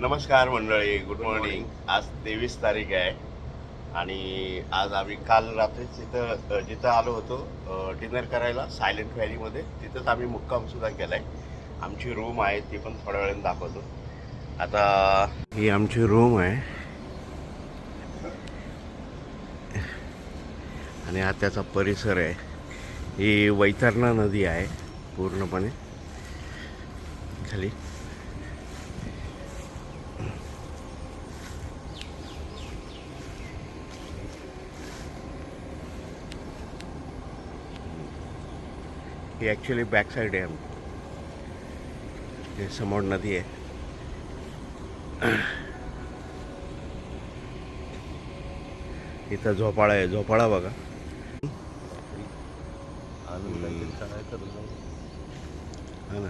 नमस्कार मंडळी good morning आज तेवीस तारीख आहे आणि आज आम्ही काल रात्रीच तिथं जिथं आलो होतो डिनर करायला सायलेंट व्हॅलीमध्ये तिथंच आम्ही मुक्काम सुद्धा केलाय. आमची रूम आहे ती पण थोड्या वेळाने दाखवतो. आता ही आमची रूम आहे. आणि हा त्याचा परिसर आहे. ही वैतरणा नदी आहे पूर्णपणे. खाली. ही ॲक्च्युली बॅक साईड आहे आमची. हे समोर नदी आहे. इथं झोपाळा आहे. झोपाळा बघा. हा ना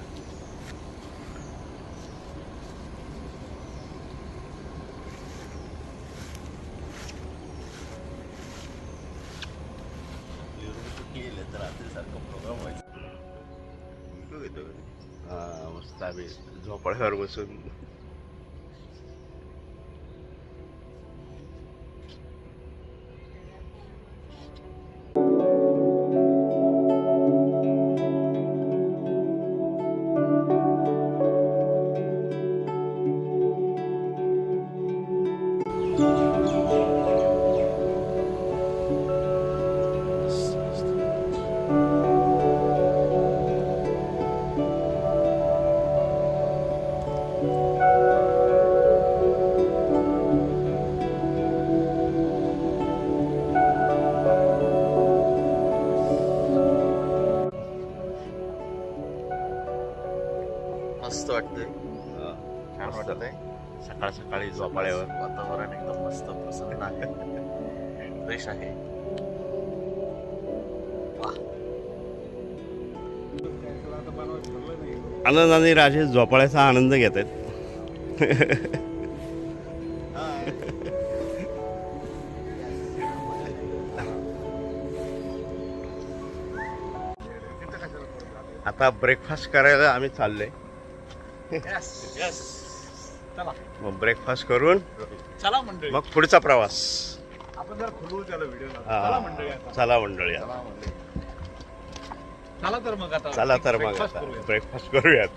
हा मस्त आम्ही झोपाळ्यावर मस्त वाटतंय. छान. वाटत आहे सकाळ सकाळी झोपाळ्यावर वातावरण एकदम मस्त प्रसन्न आहे. फ्रेश आहे. आनंद आणि राजेश झोपाळ्याचा आनंद घेत आहेत. आता ब्रेकफास्ट करायला आम्ही चाललोय. चला. मग ब्रेकफास्ट करून चला मंडळी. मग पुढचा प्रवास. आपण जर खुलवू त्याला व्हिडिओ. चला मंडळी आता. चला मंडळी आता. चला तर मग आता चला तर मग breakfast आता. करूया. ब्रेकफास्ट करूयात.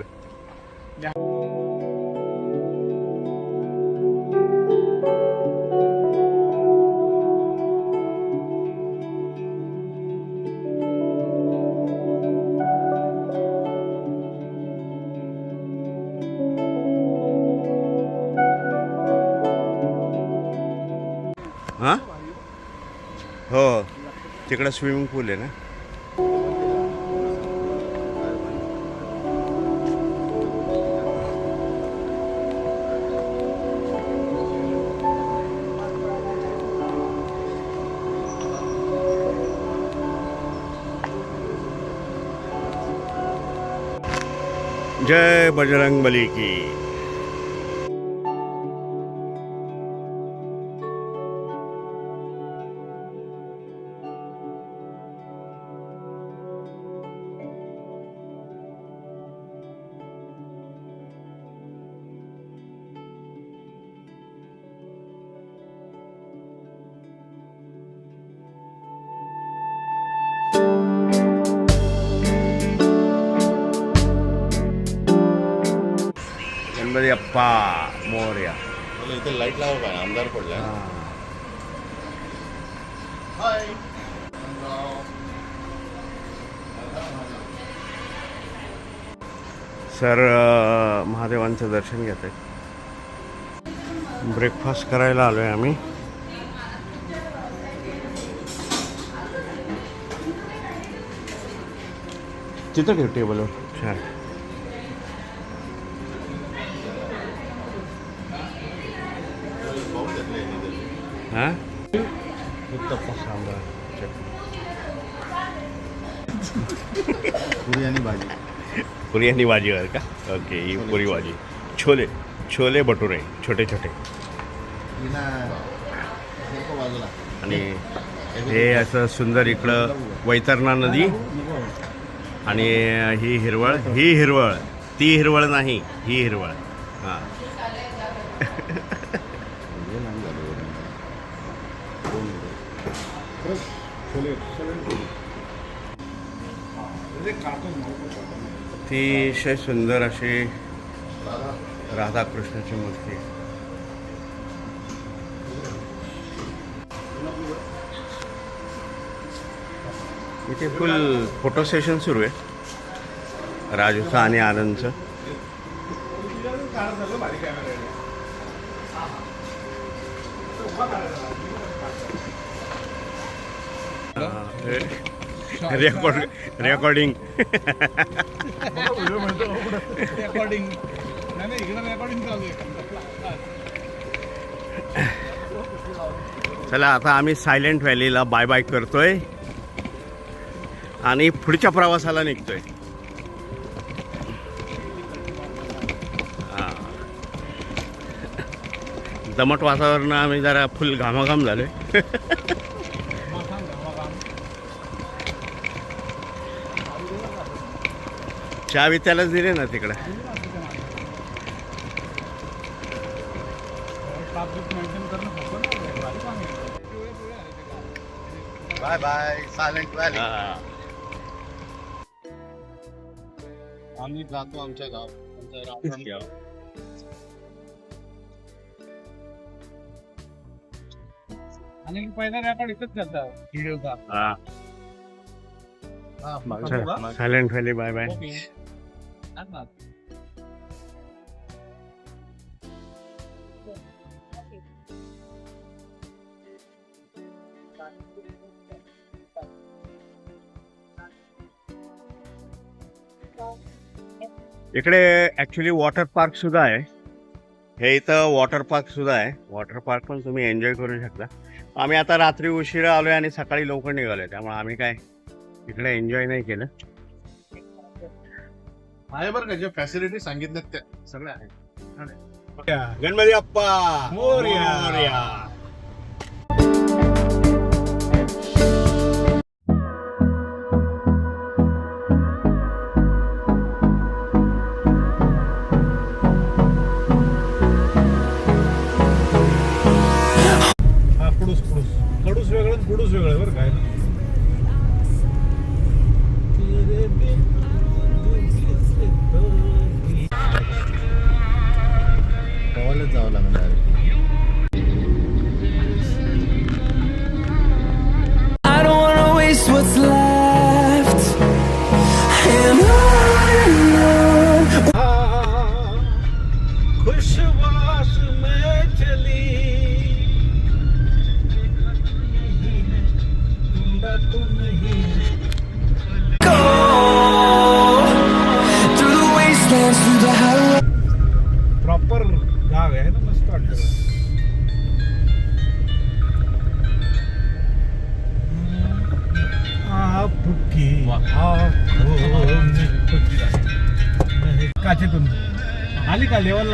तिकडं स्विमिंग पूल आहे ना जय बजरंग बली की अप्पा मोर्या. इथे लाइट लावा काय अंधार पडलाय. सर महादेवांचं दर्शन घेत. आहे ब्रेकफास्ट करायला आलो आहे आम्ही. तिथं ठेव टेबलवर छान. हां? सांबार चटणी. पुरी आणि भाजी. पुरी आणि भाजी आहे का? ओके ही पुरी भाजी. छोले छोले भटुरे छोटे छोटे. बाजूला. आणि हे असं सुंदर इकडं वैतरणा नदी. आणि ही हिरवळ ही हिरवळ. ती हिरवळ नाही ही हिरवळ. हां. अतिशय सुंदर अशी राधाकृष्णाची मूर्ती आहे. इथे फुल फोटो सेशन सुरू आहे राजूचं आणि आनंदचं रेकॉर्ड रेकॉर्डिंग रेकॉर्डिंग नाही नाही इकडे रेकॉर्डिंग चालू आहे. चला आता आम्ही सायलेंट व्हॅलीला बाय बाय करतोय. आणि पुढच्या प्रवासाला निघतोय. दमट वातावरण आम्ही जरा फुल घामाघाम झालोय. चहा त्यालाच दिले ना तिकडे. बाय बाय सायलेंट व्हॅली हा. आम्ही जातो आमच्या गाव आमच्या गाव आणि पहिला रेकॉर्ड इथंच झालता व्हिडिओचा हा. हा, सायलेंट व्हॅली बाय बाय इकडे ॲक्च्युली वॉटर पार्क सुद्धा आहे. हे इथं वॉटर पार्क सुद्धा आहे. वॉटर पार्क पण तुम्ही एन्जॉय करू शकता. आम्ही आता रात्री उशिरा आलोय आणि सकाळी लवकर निघालोय. त्यामुळे आम्ही काय इकडे एन्जॉय नाही केलं. आहे बरं का जे फॅसिलिटी सांगितल्यात त्या सगळ्या आहेत. गणपती अप्पा मोरया.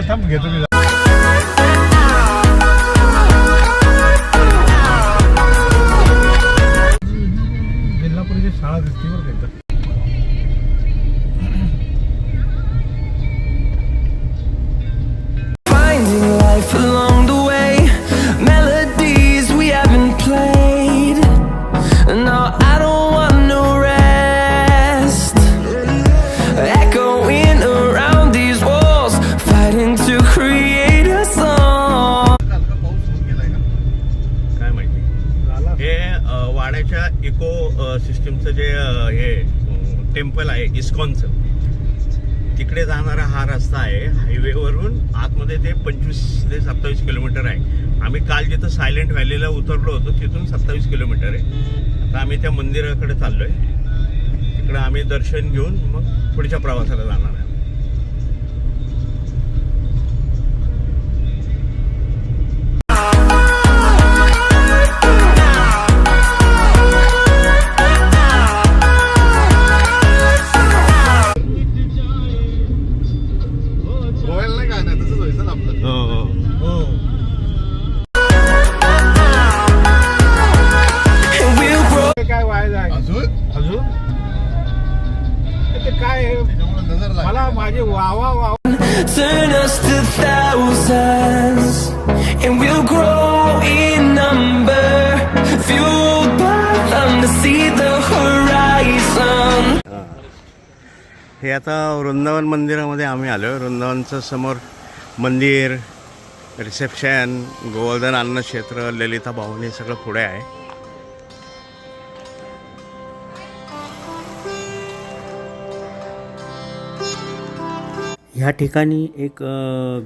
थांब घेतो मी पंचवीस ते सत्तावीस किलोमीटर आहे. आम्ही काल जिथं सायलेंट व्हॅलीला उतरलो होतो तिथून सत्तावीस किलोमीटर आहे. आता आम्ही त्या मंदिराकडे चाललो आहे तिकडं आम्ही दर्शन घेऊन मग पुढच्या प्रवासाला जाणार आहे. Grow in number, fueled by them to see the horizon. हे. आता वृंदावन मंदिरामध्ये आम्ही आलो. वृंदावनचं समोर मंदिर रिसेप्शन गोवर्धन अन्नक्षेत्र ललिता भाऊन हे सगळं पुढे आहे. ह्या ठिकाणी एक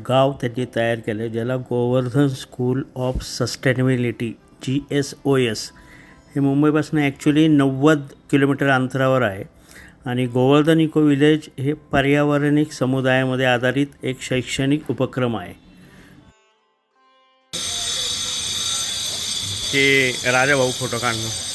गाव त्यांनी तयार केलं आहे ज्याला Govardhan School of Sustainability G S O S. हे मुंबईपासून ॲक्च्युली नव्वद किलोमीटर अंतरावर आहे. आणि गोवर्धन इको विलेज हे पर्यावरणिक समुदायामध्ये आधारित एक शैक्षणिक उपक्रम आहे. ते राजाभाऊ फोटो काढणं.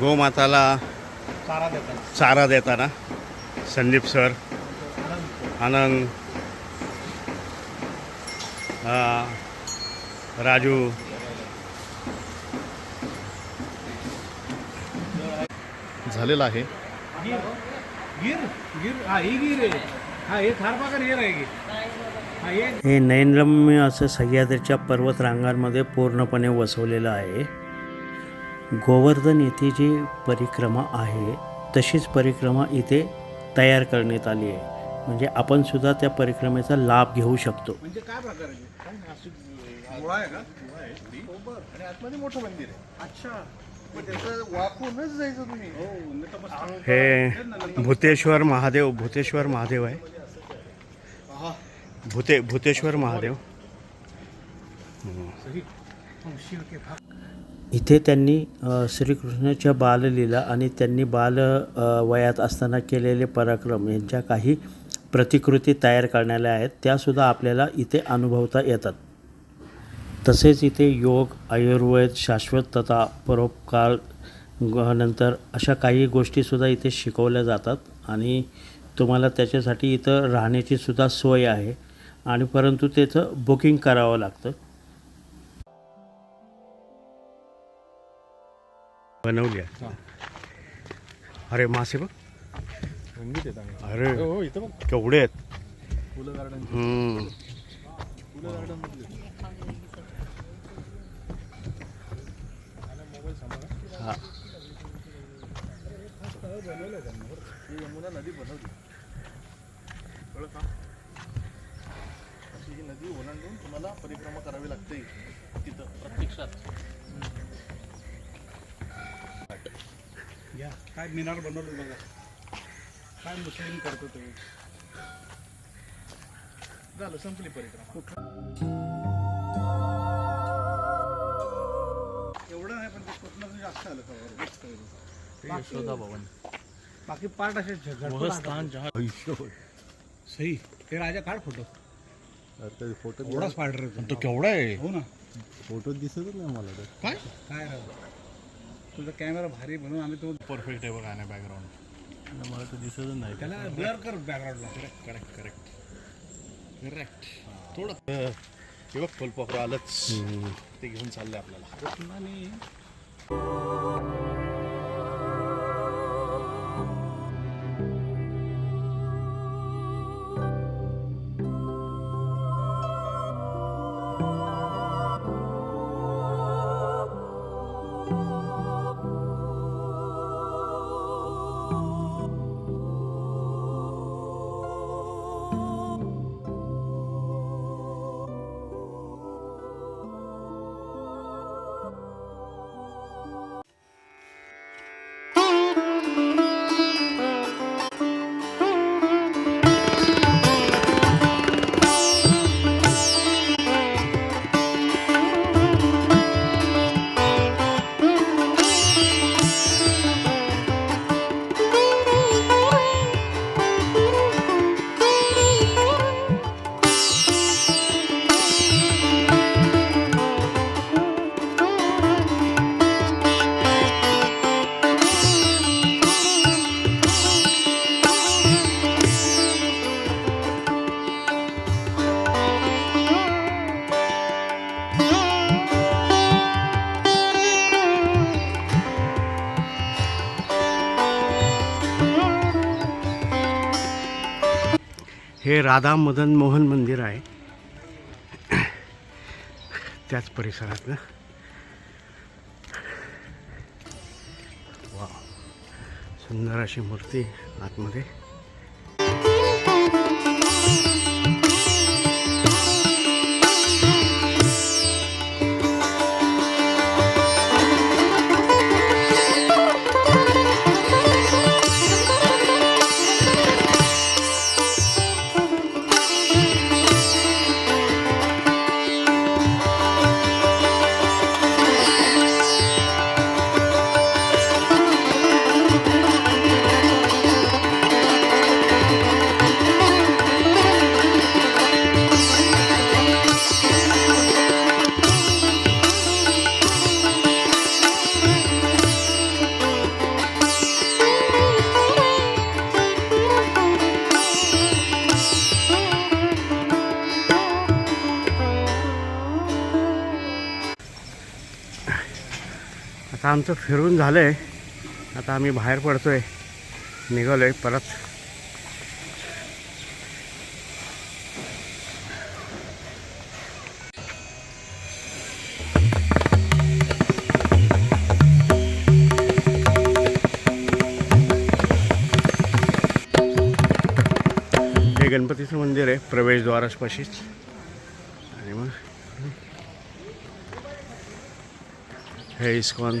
गोमाताला चारा देतात चारा देताना. संदीप सर. आनंद. राजू. झालेला आहे. हा ही हा हे हा हे हे नयनरम्य असं सह्याद्रीच्या पर्वतरांगांमध्ये पूर्णपणे वसवलेलं आहे. गोवर्धन येथे जी परिक्रमा आहे तशीच परिक्रमा इथे तयार करण्यात आली आहे. म्हणजे आपण सुद्धा त्या परिक्रमेचा लाभ घेऊ शकतो. म्हणजे काय प्रकार आहे? काय नाही, अशी गोळा आहे का? गोळा आहे थोडी. आणि आतमध्ये मोठं मंदिर आहे. अच्छा. पण त्याचं वाकूनच जायचं तुम्ही. हो नतमस्तक. हे भूतेश्वर महादेव भूतेश्वर महादेव आहे. भूते भूतेश्वर महादेव. इथे त्यांनी श्रीकृष्णाच्या बाललीला आणि त्यांनी बाल वयात असताना केलेले पराक्रम यांच्या काही प्रतिकृती तयार करण्याला आहेत त्यासुद्धा आपल्याला इथे अनुभवता येतात. तसेच इथे योग आयुर्वेद शाश्वतता परोपकार नंतर अशा काही गोष्टीसुद्धा इथे शिकवल्या जातात आणि तुम्हाला त्याच्यासाठी इथं राहण्याची सुद्धा सोय आहे. आणि परंतु त्याचं बुकिंग करावं लागतं. बनवली आहे. अरे मासे बघ. रंगीत आहे चांगलं अरे हो इथं बघ. केवढे आहेत. फुलं गार्डन हम्म. फुलं गार्डन मधले. हा. ही यमुना नदी बनवली कळलं का अशी ही नदी ओलांडून तुम्हाला परिक्रमा करावी लागते तिथं प्रत्यक्षात. या काय मिनार बनवलं बघा. काय मुस्लिम करतो ते. झालं संपली परिक्रमा. एवढं नाही पण ते स्वप्नातून जास्त आलं भवन बाकी पार्ट असे सही ते राजा काढ फोटो फोटो एवढाच पार्ट रे तो. केवढा आहे? हो ना. फोटो दिसतच नाही मला काय? काय राव? तुझा कॅमेरा भारी म्हणून आम्ही तो परफेक्ट आहे बघा बॅकग्राऊंड मला तर दिसतच नाही. त्याला ब्लर कर बॅकग्राऊंडला करेक्ट करेक्ट करेक्ट करेक्ट थोडं हे बघ फुलपाखरं आलंच. ते घेऊन चाललंय आपल्याला. हे राधा मदन मोहन मंदिर आहे. त्याच परिसरातलं. वा सुंदर अशी मूर्ती आतमध्ये. आमचं फिरून झालं आहे आता आम्ही बाहेर पडतो आहे निघालो आहे परत. हे गणपतीचं मंदिर आहे प्रवेशद्वारापाशीच. आणि मग हे ISKCON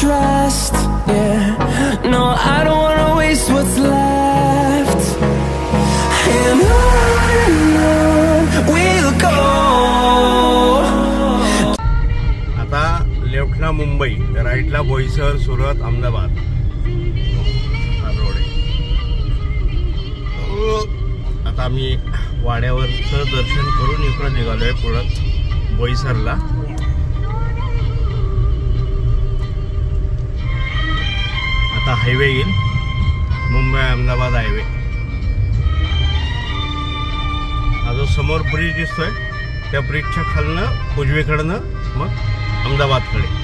trust. Yeah, no, I don't wanna waste what's left. And on and on we'll go. आता लेफ्टला मुंबई राईटला बोईसर सुरत अहमदाबाद हा हो, रोड आता आम्ही वाड्यावरचं दर्शन करून इकडं निघालो आहे पुढं बोईसरला आता हायवे येईल. मुंबई अहमदाबाद हायवे हा जो समोर ब्रिज दिसतोय त्या ब्रिजच्या खालनं उजवीकडनं मग अहमदाबादकडे.